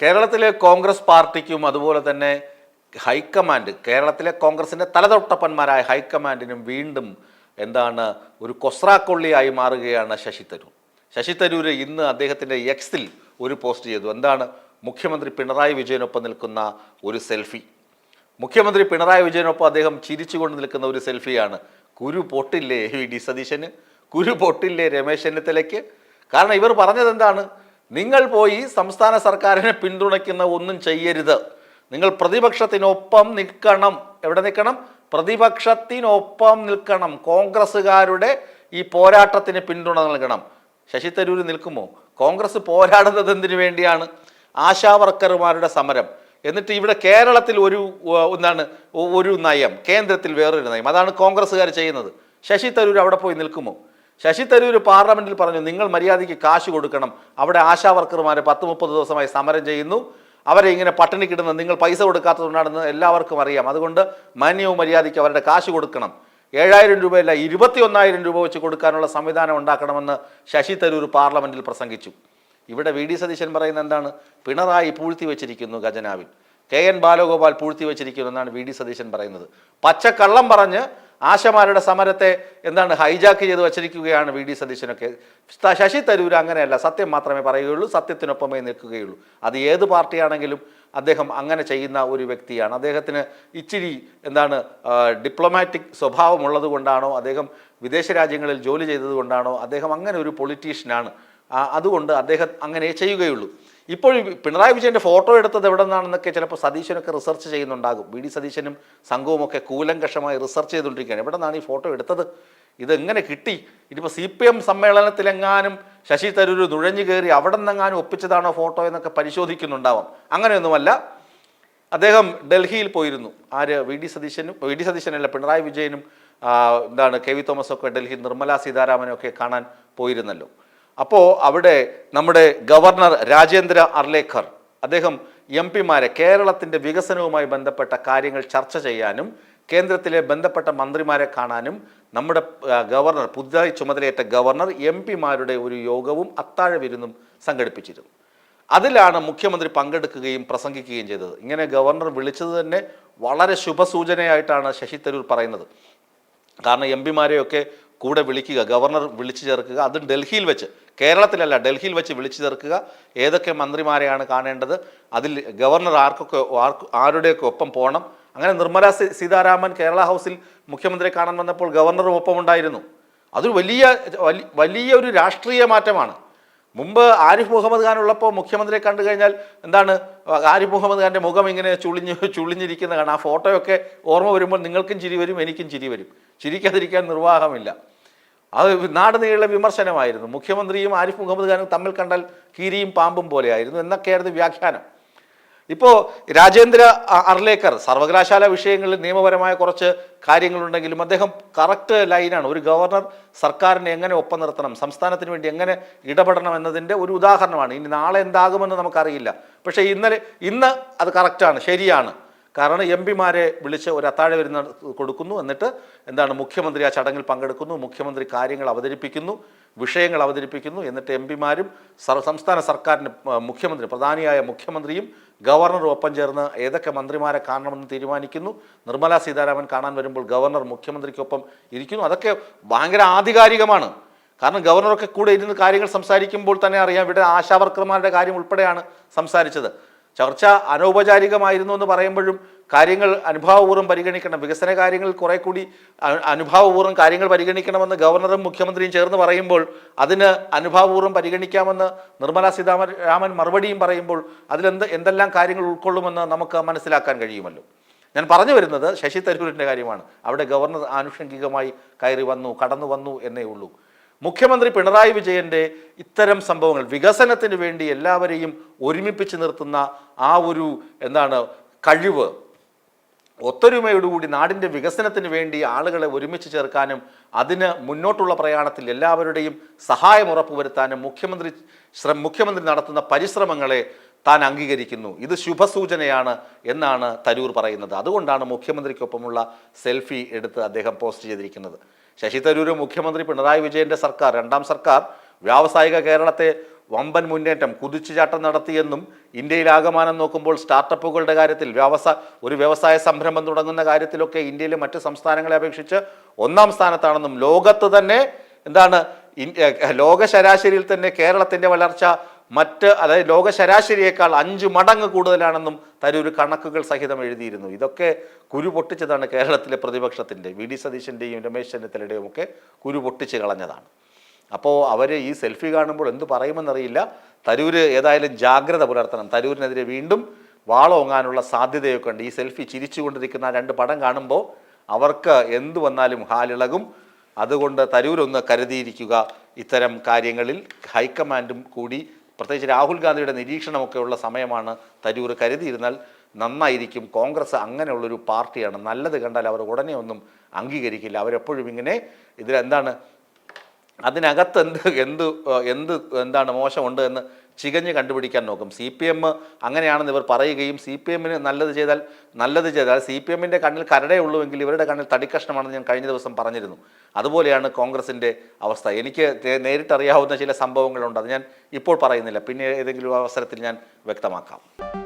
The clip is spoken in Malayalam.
കേരളത്തിലെ കോൺഗ്രസ് പാർട്ടിക്കും അതുപോലെ തന്നെ ഹൈക്കമാൻഡ് കേരളത്തിലെ കോൺഗ്രസിന്റെ തലതൊട്ടപ്പന്മാരായ ഹൈക്കമാൻഡിനും വീണ്ടും എന്താണ് ഒരു കൊസ്രാക്കൊള്ളിയായി മാറുകയാണ് ശശി തരൂർ. ശശി തരൂർ ഇന്ന് അദ്ദേഹത്തിന്റെ എക്സിൽ ഒരു പോസ്റ്റ് ചെയ്തു. എന്താണ്? മുഖ്യമന്ത്രി പിണറായി വിജയനൊപ്പം നിൽക്കുന്ന ഒരു സെൽഫി. മുഖ്യമന്ത്രി പിണറായി വിജയനൊപ്പം അദ്ദേഹം ചിരിച്ചുകൊണ്ട് നിൽക്കുന്ന ഒരു സെൽഫിയാണ്. കുരു പൊട്ടില്ലേ? വി. ഡി. സതീശന്. കുരു പൊട്ടില്ലേ? രമേശ് ചെന്നിത്തലയ്ക്ക്. കാരണം ഇവർ പറഞ്ഞത് എന്താണ്? നിങ്ങൾ പോയി സംസ്ഥാന സർക്കാരിനെ പിന്തുണയ്ക്കുന്ന ഒന്നും ചെയ്യരുത്. നിങ്ങൾ പ്രതിപക്ഷത്തിനൊപ്പം നിൽക്കണം. എവിടെ നിൽക്കണം? പ്രതിപക്ഷത്തിനൊപ്പം നിൽക്കണം. കോൺഗ്രസ്സുകാരുടെ ഈ പോരാട്ടത്തിന് പിന്തുണ നൽകണം. ശശി തരൂർ നിൽക്കുമോ? കോൺഗ്രസ് പോരാടുന്നത് എന്തിനു വേണ്ടിയാണ്? ആശാവർക്കർമാരുടെ സമരം. എന്നിട്ട് ഇവിടെ കേരളത്തിൽ ഒരു എന്താണ് ഒരു നയം കേന്ദ്രത്തിൽ വേറൊരു നയം. അതാണ് കോൺഗ്രസ്സുകാർ ചെയ്യുന്നത്. ശശി തരൂർ അവിടെ പോയി നിൽക്കുമോ? ശശി തരൂർ പാർലമെന്റിൽ പറഞ്ഞു നിങ്ങൾ മര്യാദയ്ക്ക് കാശ് കൊടുക്കണം. അവിടെ ആശാ വർക്കർമാർ പത്ത് മുപ്പത് ദിവസമായി സമരം ചെയ്യുന്നു. അവരെ ഇങ്ങനെ പട്ടിണി കിടന്ന് നിങ്ങൾ പൈസ കൊടുക്കാത്തതുകൊണ്ടാണെന്ന് എല്ലാവർക്കും അറിയാം. അതുകൊണ്ട് മാന്യവും മര്യാദയ്ക്ക് അവരുടെ കാശ് കൊടുക്കണം. ഏഴായിരം രൂപയല്ല ഇരുപത്തി ഒന്നായിരം രൂപ വെച്ച് കൊടുക്കാനുള്ള സംവിധാനം ഉണ്ടാക്കണമെന്ന് ശശി തരൂർ പാർലമെന്റിൽ പ്രസംഗിച്ചു. ഇവിടെ വി. ഡി. സതീശൻ പറയുന്ന എന്താണ്? പിണറായി പൂഴ്ത്തി വെച്ചിരിക്കുന്നു ഖജനാവിൽ. കെ. എൻ. ബാലഗോപാൽ പൂഴ്ത്തി വെച്ചിരിക്കുന്നു എന്നാണ് വി. ഡി. സതീശൻ പറയുന്നത്. പച്ചക്കള്ളം പറഞ്ഞ് ആശമാരുടെ സമരത്തെ എന്താണ് ഹൈജാക്ക് ചെയ്ത് വച്ചിരിക്കുകയാണ് വി ഡി സതീശനൊക്കെ. ശശി തരൂർ അങ്ങനെയല്ല സത്യം മാത്രമേ പറയുകയുള്ളൂ സത്യത്തിനൊപ്പമേ നിൽക്കുകയുള്ളൂ. അത് ഏത് പാർട്ടിയാണെങ്കിലും അദ്ദേഹം അങ്ങനെ ചെയ്യുന്ന ഒരു വ്യക്തിയാണ്. അദ്ദേഹത്തിന് ഇച്ചിരി എന്താണ് ഡിപ്ലോമാറ്റിക് സ്വഭാവമുള്ളത് കൊണ്ടാണോ അദ്ദേഹം വിദേശ രാജ്യങ്ങളിൽ ജോലി ചെയ്തത് കൊണ്ടാണോ അദ്ദേഹം അങ്ങനെ ഒരു പൊളിറ്റീഷ്യനാണ് അതുകൊണ്ട് അദ്ദേഹം അങ്ങനെ ചെയ്യുകയുള്ളൂ. ഇപ്പോൾ പിണറായി വിജയന്റെ ഫോട്ടോ എടുത്തത് എവിടെ നിന്നാണെന്നൊക്കെ ചിലപ്പോൾ സതീശനൊക്കെ റിസർച്ച് ചെയ്യുന്നുണ്ടാകും. വി ഡി സതീശനും സംഘവുമൊക്കെ കൂലങ്കഷമായി റിസർച്ച് ചെയ്തുകൊണ്ടിരിക്കുകയാണ്. എവിടെ നിന്നാണ് ഈ ഫോട്ടോ എടുത്തത്? ഇതെങ്ങനെ കിട്ടി? ഇതിപ്പോൾ സി പി എം സമ്മേളനത്തിലെങ്ങാനും ശശി തരൂർ നുഴഞ്ഞു കയറി അവിടെ നിന്നെങ്ങാനും ഒപ്പിച്ചതാണോ ഫോട്ടോ എന്നൊക്കെ പരിശോധിക്കുന്നുണ്ടാവാം. അങ്ങനെയൊന്നുമല്ല. അദ്ദേഹം ഡൽഹിയിൽ പോയിരുന്നു. ആര്? വി ഡി സതീശനും വി ഡി സതീശനല്ല പിണറായി വിജയനും എന്താണ് കെ വി തോമസൊക്കെ ഡൽഹി നിർമ്മല സീതാരാമനൊക്കെ കാണാൻ പോയിരുന്നല്ലോ. അപ്പോൾ അവിടെ നമ്മുടെ ഗവർണർ രാജേന്ദ്ര അർലേക്കർ അദ്ദേഹം എം പിമാരെ കേരളത്തിന്റെ വികസനവുമായി ബന്ധപ്പെട്ട കാര്യങ്ങൾ ചർച്ച ചെയ്യാനും കേന്ദ്രത്തിലെ ബന്ധപ്പെട്ട മന്ത്രിമാരെ കാണാനും നമ്മുടെ ഗവർണർ പുതുതായി ചുമതലയേറ്റ ഗവർണർ എം പിമാരുടെ ഒരു യോഗവും അത്താഴ വിരുന്നും സംഘടിപ്പിച്ചിരുന്നു. അതിലാണ് മുഖ്യമന്ത്രി പങ്കെടുക്കുകയും പ്രസംഗിക്കുകയും ചെയ്തത്. ഇങ്ങനെ ഗവർണർ വിളിച്ചത് തന്നെ വളരെ ശുഭസൂചനയായിട്ടാണ് ശശി തരൂർ പറയുന്നത്. കാരണം എം പിമാരെയൊക്കെ കൂടെ വിളിക്കുക ഗവർണർ വിളിച്ചു ചേർക്കുക. അതും ഡൽഹിയിൽ വെച്ച് കേരളത്തിലല്ല ഡൽഹിയിൽ വെച്ച് വിളിച്ചു ചേർക്കുക. ഏതൊക്കെ മന്ത്രിമാരെയാണ് കാണേണ്ടത്? അതിൽ ഗവർണർ ആർക്കൊക്കെ ആർക്ക് ആരുടെയൊക്കെ ഒപ്പം പോകണം അങ്ങനെ നിർമ്മല സീതാരാമൻ കേരള ഹൗസിൽ മുഖ്യമന്ത്രിയെ കാണാൻ വന്നപ്പോൾ ഗവർണറും ഒപ്പം ഉണ്ടായിരുന്നു അതൊരു വലിയ വലി- വലിയ ഒരു രാഷ്ട്രീയ മാറ്റമാണ്. മുമ്പ് ആരിഫ് മുഹമ്മദ് ഖാൻ ഉള്ളപ്പോൾ മുഖ്യമന്ത്രിയെ കണ്ടു കഴിഞ്ഞാൽ എന്താണ് ആരിഫ് മുഹമ്മദ് ഖാന്റെ മുഖം ഇങ്ങനെ ചുളിഞ്ഞ് ചുളിഞ്ഞിരിക്കുന്ന കാണാം ആ ഫോട്ടോയൊക്കെ ഓർമ്മ വരുമ്പോൾ നിങ്ങൾക്കും ചിരി വരും എനിക്കും ചിരി വരും. ചിരിക്കാതിരിക്കാൻ നിർവാഹമില്ല. അത് നാട് നീളെ വിമർശനമായിരുന്നു. മുഖ്യമന്ത്രിയും ആരിഫ് മുഹമ്മദ് ഖാനും തമ്മിൽ കണ്ടാൽ കീരിയും പാമ്പും പോലെയായിരുന്നു എന്നൊക്കെയായിരുന്നു വ്യാഖ്യാനം. ഇപ്പോൾ രാജേന്ദ്ര അർലേക്കർ സർവകലാശാല വിഷയങ്ങളിൽ നിയമപരമായ കുറച്ച് കാര്യങ്ങളുണ്ടെങ്കിലും അദ്ദേഹം കറക്റ്റ് ലൈനാണ് ഒരു ഗവർണർ സർക്കാരിനെ എങ്ങനെ ഒപ്പം നിർത്തണം സംസ്ഥാനത്തിന് വേണ്ടി എങ്ങനെ ഇടപെടണം എന്നതിന്റെ ഒരു ഉദാഹരണമാണ്. ഇനി നാളെ എന്താകുമെന്ന് നമുക്കറിയില്ല. പക്ഷേ ഇന്നലെ ഇന്ന് അത് കറക്റ്റാണ് ശരിയാണ്. കാരണം എം പിമാരെ വിളിച്ച് ഒരു അത്താഴ വരുന്ന കൊടുക്കുന്നു. എന്നിട്ട് എന്താണ് മുഖ്യമന്ത്രി ആ ചടങ്ങിൽ പങ്കെടുക്കുന്നു. മുഖ്യമന്ത്രി കാര്യങ്ങൾ അവതരിപ്പിക്കുന്നു വിഷയങ്ങൾ അവതരിപ്പിക്കുന്നു. എന്നിട്ട് എം പിമാരും സംസ്ഥാന സർക്കാരിന്റെ മുഖ്യമന്ത്രി പ്രധാനിയായ മുഖ്യമന്ത്രിയും ഗവർണറും ഒപ്പം ചേർന്ന് ഏതൊക്കെ മന്ത്രിമാരെ കാണണമെന്ന് തീരുമാനിക്കുന്നു. നിർമ്മല സീതാരാമൻ കാണാൻ വരുമ്പോൾ ഗവർണർ മുഖ്യമന്ത്രിക്കൊപ്പം ഇരിക്കുന്നു. അതൊക്കെ ഭയങ്കര ആധികാരികമാണ്. കാരണം ഗവർണറൊക്കെ കൂടെ ഇരുന്ന് കാര്യങ്ങൾ സംസാരിക്കുമ്പോൾ തന്നെ അറിയാം ഇവിടെ ആശാവർക്കർമാരുടെ കാര്യം ഉൾപ്പെടെയാണ് സംസാരിച്ചത്. ചർച്ച അനൗപചാരികമായിരുന്നു എന്ന് പറയുമ്പോഴും കാര്യങ്ങൾ അനുഭാവപൂർവം പരിഗണിക്കണം. വികസന കാര്യങ്ങൾ കുറെ കൂടി അനുഭാവപൂർവം കാര്യങ്ങൾ പരിഗണിക്കണമെന്ന് ഗവർണറും മുഖ്യമന്ത്രിയും ചേർന്ന് പറയുമ്പോൾ അതിന് അനുഭാവപൂർവം പരിഗണിക്കാമെന്ന് നിർമ്മലാ സീതാരാമൻ മറുപടിയും പറയുമ്പോൾ അതിലെന്ത് എന്തെല്ലാം കാര്യങ്ങൾ ഉൾക്കൊള്ളുമെന്ന് നമുക്ക് മനസ്സിലാക്കാൻ കഴിയുമല്ലോ. ഞാൻ പറഞ്ഞു വരുന്നത് ശശി തരൂരിന്റെ കാര്യമാണ്. അവിടെ ഗവർണർ ആനുഷംഗികമായി കയറി വന്നു കടന്നു വന്നു എന്നേ ഉള്ളൂ. മുഖ്യമന്ത്രി പിണറായി വിജയന്റെ ഇത്തരം സംഭവങ്ങൾ വികസനത്തിന് വേണ്ടി എല്ലാവരെയും ഒരുമിപ്പിച്ച് നിർത്തുന്ന ആ ഒരു എന്താണ് കഴിവ് ഒത്തൊരുമയോടുകൂടി നാടിന്റെ വികസനത്തിന് വേണ്ടി ആളുകളെ ഒരുമിച്ച് ചേർക്കാനും അതിന് മുന്നോട്ടുള്ള പ്രയാണത്തിൽ എല്ലാവരുടെയും സഹായം ഉറപ്പുവരുത്താനും മുഖ്യമന്ത്രി മുഖ്യമന്ത്രി നടത്തുന്ന പരിശ്രമങ്ങളെ താൻ അംഗീകരിക്കുന്നു. ഇത് ശുഭസൂചനയാണ് എന്നാണ് തരൂർ പറയുന്നത്. അതുകൊണ്ടാണ് മുഖ്യമന്ത്രിക്കൊപ്പമുള്ള സെൽഫി എടുത്ത് അദ്ദേഹം പോസ്റ്റ് ചെയ്തിരിക്കുന്നത്. ശശി തരൂർ മുഖ്യമന്ത്രി പിണറായി വിജയന്റെ സർക്കാർ രണ്ടാം സർക്കാർ വ്യാവസായിക കേരളത്തെ വമ്പൻ മുന്നേറ്റം കുതിച്ചുചാട്ടം നടത്തിയെന്നും ഇന്ത്യയിലാകമാനം നോക്കുമ്പോൾ സ്റ്റാർട്ടപ്പുകളുടെ കാര്യത്തിൽ വ്യവസായ ഒരു വ്യവസായ സംരംഭം തുടങ്ങുന്ന കാര്യത്തിലൊക്കെ ഇന്ത്യയിലെ മറ്റ് സംസ്ഥാനങ്ങളെ അപേക്ഷിച്ച് ഒന്നാം സ്ഥാനത്താണെന്നും ലോകത്ത് തന്നെ എന്താണ് ലോക ശരാശരിയിൽ തന്നെ കേരളത്തിന്റെ വളർച്ച മറ്റ് അതായത് ലോക ശരാശരിയേക്കാൾ അഞ്ച് മടങ്ങ് കൂടുതലാണെന്നും തരൂർ കണക്കുകൾ സഹിതം എഴുതിയിരുന്നു. ഇതൊക്കെ കുരു പൊട്ടിച്ചതാണ് കേരളത്തിലെ പ്രതിപക്ഷത്തിന്റെ വി ഡി സതീശന്റെയും രമേശ് ചെന്നിത്തലയുടെയും ഒക്കെ കുരു പൊട്ടിച്ച് കളഞ്ഞതാണ്. അപ്പോൾ അവർ ഈ സെൽഫി കാണുമ്പോൾ എന്ത് പറയുമെന്നറിയില്ല. തരൂർ ഏതായാലും ജാഗ്രത പുലർത്തണം. തരൂരിനെതിരെ വീണ്ടും വാളോങ്ങാനുള്ള സാധ്യതയൊക്കെ ഉണ്ട്. ഈ സെൽഫി ചിരിച്ചുകൊണ്ടിരിക്കുന്ന രണ്ട് പടം കാണുമ്പോൾ അവർക്ക് എന്തു വന്നാലും ഹാലിളകും. അതുകൊണ്ട് തരൂരൊന്ന് കരുതിയിരിക്കുക. ഇത്തരം കാര്യങ്ങളിൽ ഹൈക്കമാൻഡും കൂടി പ്രത്യേകിച്ച് രാഹുൽ ഗാന്ധിയുടെ നിരീക്ഷണമൊക്കെയുള്ള സമയമാണ് തരൂർ കരുതിയിരുന്നാൽ നന്നായിരിക്കും. കോൺഗ്രസ് അങ്ങനെയുള്ളൊരു പാർട്ടിയാണ്. നല്ലത് കണ്ടാൽ അവർ ഉടനെ ഒന്നും അംഗീകരിക്കില്ല. അവരെപ്പോഴും ഇങ്ങനെ ഇതിലെന്താണ്? അതിനകത്ത് എന്ത് എന്ത് എന്ത് എന്താണ് മോശമുണ്ട് എന്ന് ചികഞ്ഞ് കണ്ടുപിടിക്കാൻ നോക്കും. സി പി എം അങ്ങനെയാണെന്ന് ഇവർ പറയുകയും സി പി എമ്മിന് നല്ലത് ചെയ്താൽ നല്ലത് ചെയ്താൽ സി പി എമ്മിന്റെ കണ്ണിൽ കരടേ ഉള്ളുവെങ്കിൽ ഇവരുടെ കണ്ണിൽ തടിക്കഷ്ണമാണെന്ന് ഞാൻ കഴിഞ്ഞ ദിവസം പറഞ്ഞിരുന്നു. അതുപോലെയാണ് കോൺഗ്രസിന്റെ അവസ്ഥ. എനിക്ക് നേരിട്ടറിയാവുന്ന ചില സംഭവങ്ങളുണ്ട്. അത് ഞാൻ ഇപ്പോൾ പറയുന്നില്ല. പിന്നെ ഏതെങ്കിലും അവസരത്തിൽ ഞാൻ വ്യക്തമാക്കാം.